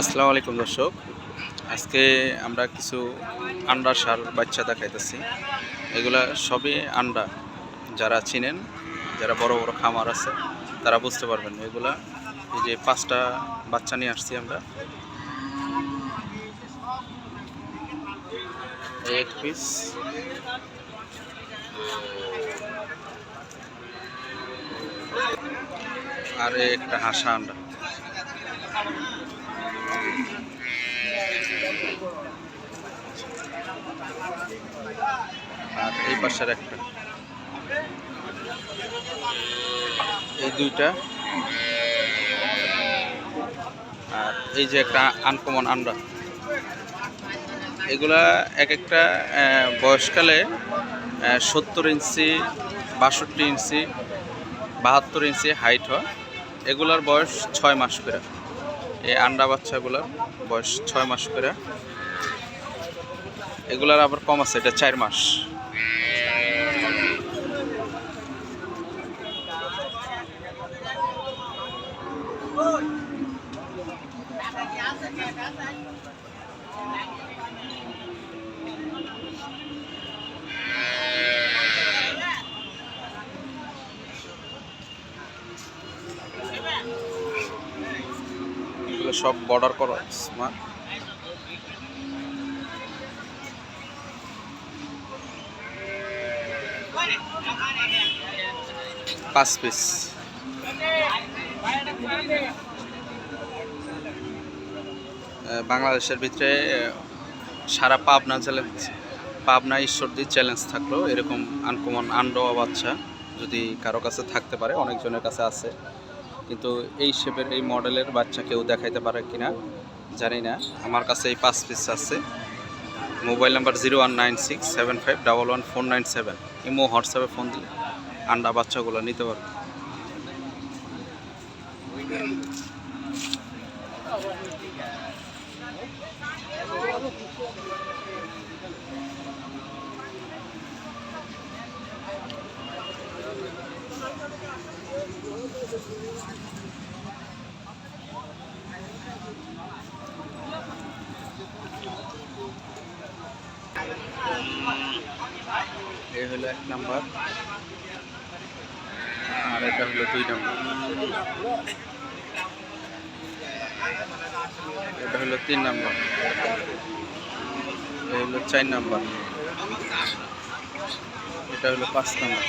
আসসালামু আলাইকুম দর্শক। আজকে আমরা কিছু আন্ডা সার বাচ্চা দেখাইতেছি। এগুলা সবই আন্ডা। যারা চিনেন, যারা বড় বড় খামার আছে, তারা বুঝতে পারবেন এগুলা। এই যে পাঁচটা বাচ্চা নিয়ে আসছি আমরা। এক পিস। আর একটা হাসা আন্ডা। এই পাশের একটা। এই দুইটা। আর এই যে একটা আনকমন আন্ডা এগুলা এক একটা বয়সকালে সত্তর ইঞ্চি, বাষট্টি ইঞ্চি, বাহাত্তর ইঞ্চি হাইট হয়। এগুলার বয়স ছয় মাস করে। এই আন্ডা বাচ্চাগুলোর বয়স ছয় মাস করে। এগুলার আবার কম আছে, এটা চার মাস। সব বর্ডার করা স্মার্ট পাঁচ পিস বাংলাদেশের ভিতরে সারা পাবনা চ্যালেঞ্জ পাবনা ঈশ্বরদীর চ্যালেঞ্জ থাকল। এরকম আনকমন আন্ডোয়া বাচ্চা যদি কারও কাছে থাকতে পারে, অনেকজনের কাছে আছে। কিন্তু এই শেপের এই মডেলের বাচ্চা কেউ দেখাইতে পারে কিনা, জানি না। আমার কাছে এই পাঁচ পিস আছে। Mobile number zero one nine six seven five double one four nine seven Imo, হোয়াটসঅ্যাপে ফোন দিলে আন্ডা বাচ্চাগুলো নিতে পারবে। এই হলো এক নাম্বার আর এটা হলো দুই নাম্বার এটা হলো তিন নাম্বার। এটা হলো চার নাম্বার। এটা হলো পাঁচ নাম্বার।